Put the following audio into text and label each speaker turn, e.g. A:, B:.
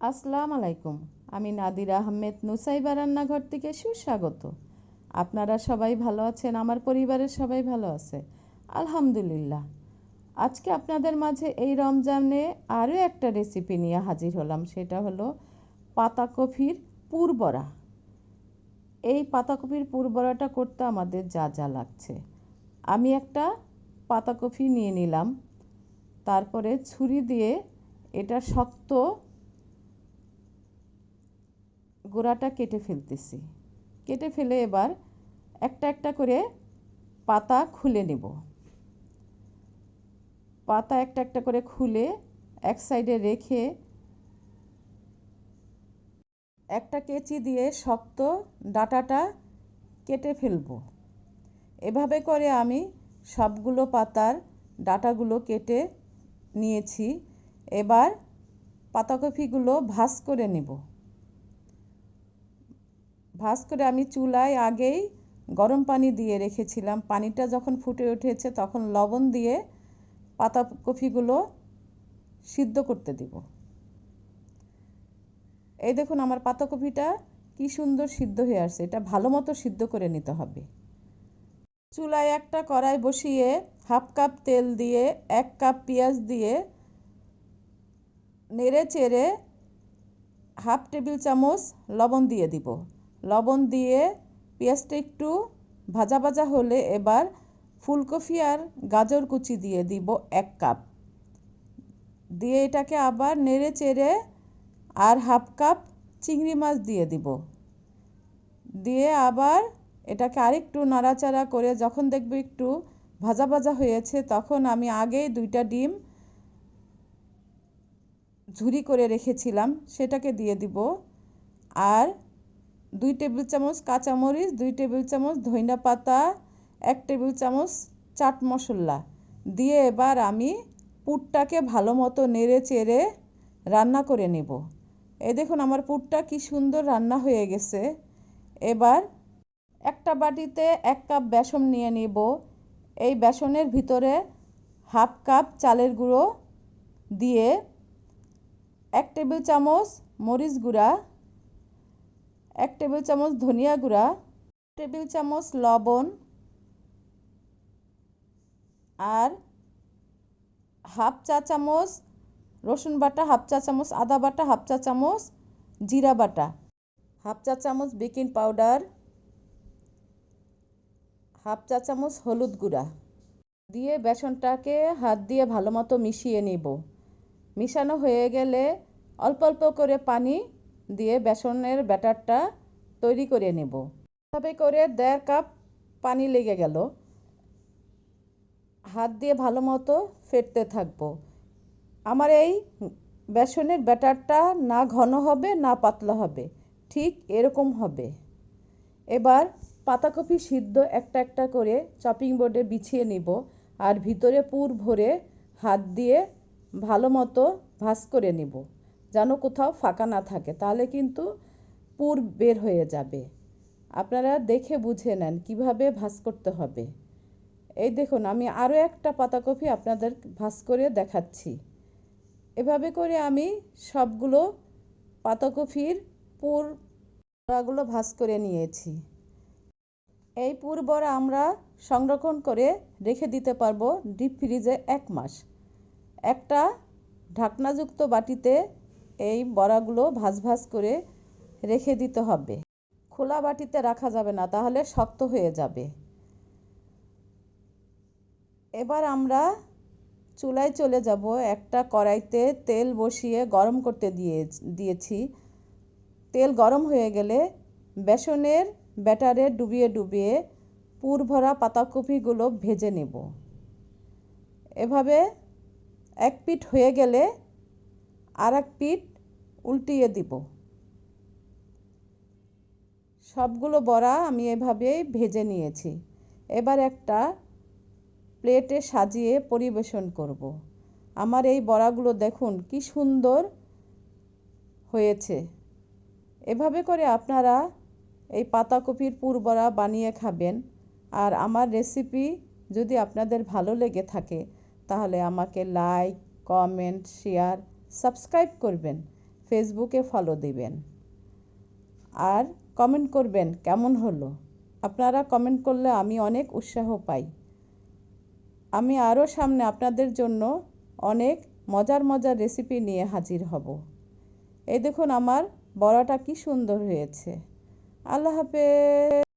A: আসসালাম আলাইকুম। আমি নাদির আহমেদ, নুসাইবা রান্নাঘর থেকে সুস্বাগত। আপনারা সবাই ভালো আছেন? আমার পরিবারের সবাই ভালো আছে। আলহামদুলিল্লাহ। আজকে আপনাদের মাঝে এই রমজানে আরও একটা রেসিপি নিয়ে হাজির হলাম। সেটা হলো পাতাকপির পুরবরা এই পাতাকপির পুরবরাটা করতে আমাদের যা যা লাগছে। আমি একটা পাতাকপি নিয়ে নিলাম। তারপরে ছুরি দিয়ে এটা শক্ত গোড়াটা কেটে ফেলতেছি। কেটে ফেলে এবার একটা একটা করে পাতা খুলে নেব। পাতা একটা একটা করে খুলে এক সাইডে রেখে একটা কেচি দিয়ে শক্ত ডাটাটা কেটে ফেলব। এভাবে করে আমি সবগুলো পাতার ডাটাগুলো কেটে নিয়েছি। এবার পাতাকপিগুলো ভাজ করে নেব। ভাজ করে আমি চুলায় আগেই গরম পানি দিয়ে রেখেছিলাম। পানিটা যখন ফুটে উঠেছে তখন লবণ দিয়ে পাতাকপিগুলো সিদ্ধ করতে দিব। এই দেখুন আমার পাতাকপিটা কি সুন্দর সিদ্ধ হয়ে আসছে। এটা ভালো মতো সিদ্ধ করে নিতে হবে। চুলায় একটা কড়াই বসিয়ে হাফ কাপ তেল দিয়ে, এক কাপ পেঁয়াজ দিয়ে নেড়ে চেড়ে হাফ টেবিল চামচ লবণ দিয়ে দিব। লবণ দিয়ে পেঁয়াজটা একটু ভাজা ভাজা হলে এবার ফুলকপি আর গাজর কুচি দিয়ে দিব এক কাপ। দিয়ে এটাকে আবার নেড়ে চেড়ে আর হাফ কাপ চিংড়ি মাছ দিয়ে দিব। দিয়ে আবার এটাকে আরেকটু নাড়াচাড়া করে যখন দেখবে একটু ভাজা ভাজা হয়েছে, তখন আমি আগেই দুইটা ডিম ঝুরি করে রেখেছিলাম, সেটাকে দিয়ে দিব। আর দুই টেবিল চামচ কাঁচামরিচ, দুই টেবিল চামচ ধইনা পাতা, এক টেবিল চামচ চাট মশলা। দিয়ে এবার আমি পুরটাকে ভালো মতো নেড়ে চেড়ে রান্না করে নেব। এ দেখুন আমার পুরটা কি সুন্দর রান্না হয়ে গেছে। এবার একটা বাটিতে এক কাপ বেসন নিয়ে নিব। এই বেসনের ভিতরে হাফ কাপ চালের গুঁড়ো দিয়ে এক টেবিল চামচ মরিচ গুঁড়া এক টেবিল চামচ ধনিয়া গুঁড়া, টেবিল চামচ লবণ আর হাফ চা চামচ রসুন বাটা, হাফ চা চামচ আদা বাটা, হাফ চা চামচ জিরা বাটা, হাফ চা চামচ বেকিং পাউডার, হাফ চা চামচ হলুদ গুঁড়া। দিয়ে বেসনটাকে হাত দিয়ে ভালো মতো মিশিয়ে নিব। মিশানো হয়ে গেলে অল্প অল্প করে পানি দিয়ে বেসনের ব্যাটারটা তৈরি করে নেব। এভাবে করে দেড় কাপ পানি লেগে গেল। হাত দিয়ে ভালো মতো ফেটতে থাকব। আমার এই বেসনের ব্যাটারটা না ঘন হবে, না পাতলা হবে, ঠিক এরকম হবে। এবার পাতাকপি সিদ্ধ একটা একটা করে চপিং বোর্ডে বিছিয়ে নিব আর ভিতরে পুর ভরে হাত দিয়ে ভালো মতো ভাজ করে নিব। যেন কোথাও ফাঁকা না থাকে, তাহলে কিন্তু পুর বের হয়ে যাবে। আপনারা দেখে বুঝে নেন কীভাবে ভাজ করতে হবে। এই দেখুন, আমি আরও একটা পাতাকপি আপনাদের ভাজ করে দেখাচ্ছি। এভাবে করে আমি সবগুলো পাতাকপির পুর বড়াগুলো ভাজ করে নিয়েছি। এই পুর বড়া আমরা সংরক্ষণ করে রেখে দিতে পারব ডিপ ফ্রিজে এক মাস। একটা ঢাকনাযুক্ত বাটিতে এই বড়াগুলো ভাজ ভাজ করে রেখে দিতে হবে। খোলা বাটিতে রাখা যাবে না, তাহলে শক্ত হয়ে যাবে। এবার আমরা চুলায় চলে যাব। একটা কড়াইতে তেল বসিয়ে গরম করতে দিয়ে, দিয়েছি। তেল গরম হয়ে গেলে বেসনের ব্যাটারে ডুবিয়ে ডুবিয়ে পুর ভরা পাতাকপিগুলো ভেজে নেব। এভাবে এক পিঠ হয়ে গেলে আর এক পিঠ উল্টিয়ে দিব। সবগুলো বড়া আমি এভাবেই ভেজে নিয়েছি। এবার একটা প্লেটে সাজিয়ে পরিবেশন করব। আমার এই বড়াগুলো দেখুন কি সুন্দর হয়েছে। এভাবে করে আপনারা এই পাতাকপির পুর বড়া বানিয়ে খাবেন। আর আমার রেসিপি যদি আপনাদের ভালো লেগে থাকে, তাহলে আমাকে লাইক, কমেন্ট, শেয়ার সাবস্ক্রাইব করবেন ফেসবুকে ফলো দিবেন। আর কমেন্ট করবেন, কেমন হলো? আপনারা কমেন্ট করলে আমি অনেক উৎসাহ পাই। আমি আরও সামনে আপনাদের জন্য অনেক মজার মজার রেসিপি নিয়ে হাজির হব। এই দেখুন আমার বড়াটা কি সুন্দর হয়েছে। আল্লাহ হাফেজ।